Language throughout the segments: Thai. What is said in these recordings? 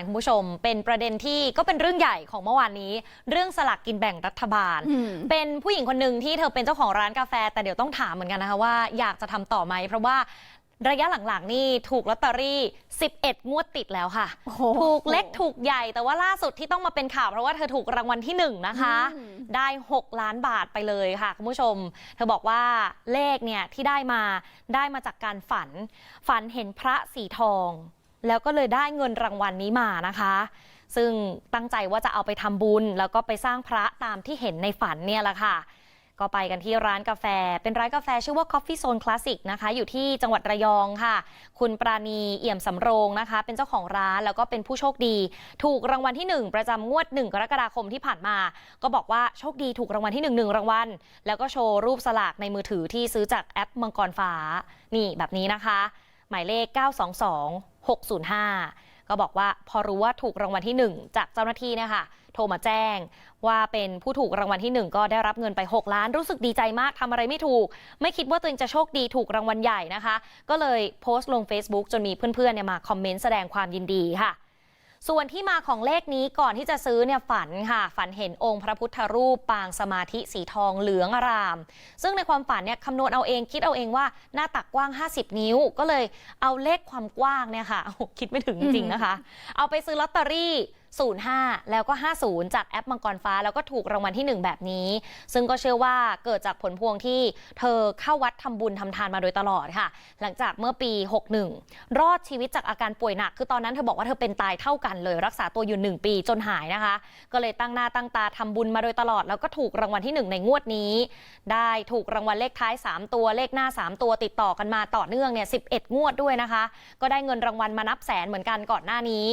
านคุณผู้ชม เป็นประเด็นที่ก็เป็นเรื่องใหญ่ของเมื่อวานนี้ เรื่องสลากกินแบ่งรัฐบาลอืมเป็นผู้หญิงคนหนึ่งที่เธอเป็นเจ้าของร้านกาแฟ แต่เดี๋ยวต้องถามเหมือนกันนะคะว่าอยากจะทำต่อไหมเพราะว่าระยะหลังๆ นี่ถูกลอตเตอรี่ 11 งวดติดแล้วค่ะโอ้โหถูกเล็กถูกใหญ่แต่ว่าล่าสุดที่ต้องมาเป็นข่าวเพราะว่าเธอถูกรางวัลที่หนึ่งนะคะอืมได้ 6 ล้านบาทไปเลยค่ะคุณผู้ชม เธอบอกว่าเลขเนี่ยที่ได้มาได้มาจากการฝัน ฝันเห็นพระสีทอง แล้วก็เลยได้เงินรางวัลนี้มานะคะ ซึ่งตั้งใจว่าจะเอาไปทำบุญ แล้วก็ไปสร้างพระตามที่เห็นในฝันเนี่ยแหละค่ะ ก็ไปกันที่ร้านกาแฟ เป็นร้านกาแฟชื่อว่า Coffee Zone Classic นะคะ อยู่ที่จังหวัดระยองค่ะ คุณปราณีเอี่ยมสำโรงนะคะ เป็นเจ้าของร้านแล้วก็เป็นผู้โชคดี ถูกรางวัลที่ 1 ประจำงวด 1 กรกฎาคมที่ผ่านมา ก็บอกว่าโชคดีถูกรางวัลที่1 1รางวัล แล้วก็โชว์รูปสลากในมือถือที่ซื้อจากแอปมังกรฟ้า นี่แบบนี้นะคะ หมายเลข 922 605 ก็บอกว่าพอรู้ว่าถูกรางวัลที่ 1 จากเจ้าหน้าที่เนี่ยค่ะโทรมาแจ้งว่าเป็นผู้ถูกรางวัลที่ 1 ก็ได้รับเงินไป 6 ล้านรู้สึกดีใจมากทำอะไรไม่ถูก ไม่คิดว่าตัวเองจะโชคดีถูกรางวัลใหญ่นะคะ ก็เลยโพสต์ลง Facebook จนมีเพื่อนๆเนี่ยมาคอมเมนต์แสดงความยินดีค่ะ ส่วนที่มาของเลขนี้ก่อนที่จะซื้อเนี่ยฝันค่ะ ฝันเห็นองค์พระพุทธรูปปางสมาธิสีทองเหลืองอาราม ซึ่งในความฝันเนี่ยคำนวณเอาเองคิดเอาเองว่าหน้าตักกว้าง 50 นิ้ว ก็เลยเอาเลขความกว้างเนี่ยค่ะคิดไม่ถึงจริงนะคะ เอาไปซื้อลอตเตอรี่ 05 แล้วก็ 50 จากแอปมังกรฟ้า แล้วก็ถูกรางวัลที่ 1 แบบนี้ ซึ่งก็เชื่อว่าเกิดจากผลพวงที่เธอเข้าวัดทำบุญทำทานมาโดยตลอดค่ะ หลังจากเมื่อปี 61 รอดชีวิตจากอาการป่วยหนัก คือตอนนั้นเธอบอกว่าเธอเป็นตายเท่ากันเลย รักษาตัวอยู่ 1 ปีจนหายนะคะ ก็เลยตั้งหน้าตั้งตาทำบุญมาโดยตลอด แล้วก็ถูกรางวัลที่ 1 ในงวดนี้ ได้ถูกรางวัลเลขท้าย 3 ตัวเลขหน้า 3 ตัวติดต่อกันมาต่อเนื่องเนี่ย11 งวดด้วยนะคะ ก็ได้เงินรางวัลมานับแสนเหมือนกันก่อนหน้านี้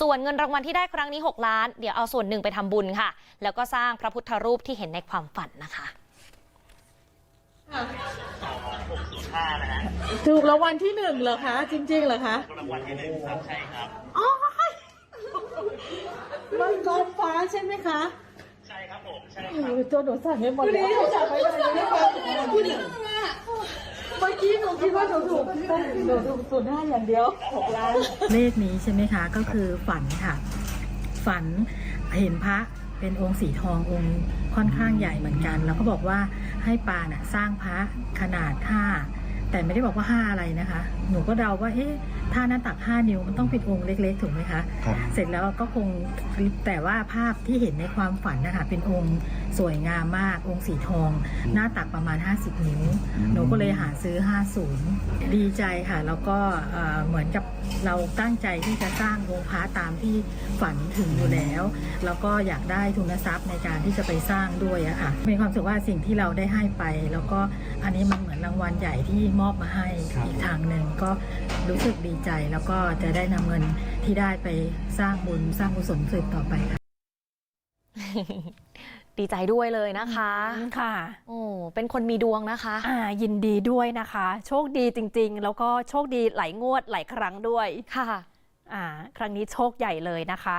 ส่วนเงินรางวัลที่ได้ครั้งนี้ 6 ล้าน เดี๋ยวเอาส่วนหนึ่งไปทำบุญค่ะ แล้วก็สร้างพระพุทธรูปที่เห็นในความฝันนะคะถูกรางวัลที่หนึ่งเหรอคะ จริงๆเหรอคะรางวัลที่หนึ่งครับใช่ครับอ๋อมังกรฟ้าใช่ไหมคะใช่ครับผมใช่คโอ้รับยตัวหนูสั่นไปหมดเลยหนูสั่นไปหมดเลยเมื่อกี้หนูคิดว่าหนูถูกหนูถูกศูนย์ห้าอย่างเดียวหกล้านเลขนี้ใช่ไหมคะ ก็คือฝันค่ะ ฝันเห็นพระเป็นองค์สีทององค์ค่อนข้างใหญ่เหมือนกัน แล้วก็บอกว่าให้ปาน่ะสร้างพระขนาดห้า แต่ไม่ได้บอกว่าห้าอะไรนะคะ หนูก็เดาว่าเอ๊ะถ้าหน้าตักห้านิ้วมันต้องเป็นองค์เล็ก ๆ ถูกไหมคะ ครับ เสร็จแล้วก็คงแต่ว่าภาพที่เห็นในความฝันนะคะเป็นองค์สวยงามมากองค์สีทอง หน้าตักประมาณ 50 นิ้วหนูก็เลยหาซื้อ 50 ดีใจค่ะ แล้วก็เอ่อเหมือนกับเราตั้งใจที่จะสร้างโรงพระตามที่ฝันถึงอยู่แล้ว แล้วก็อยากได้ทุนทรัพย์ในการที่จะไปสร้างด้วยอะค่ะมีความรู้สึกว่าสิ่งที่เราได้ให้ไป แล้วก็อันนี้มันเหมือนรางวัลใหญ่ที่มอบมาให้ครับอีกทางหนึ่งก็รู้สึกดีใจแล้วก็จะได้นำเงินที่ได้ไปสร้างบุญสร้างกุศลสืบต่อไปค่ะ ดีใจด้วยเลยนะคะ ค่ะ โอ้เป็นคนมีดวงนะคะ อ่า ยินดีด้วยนะคะ โชคดีจริง ๆ แล้วก็โชคดีหลายงวดหลายครั้งด้วย ค่ะ อ่า ครั้งนี้โชคใหญ่เลยนะคะ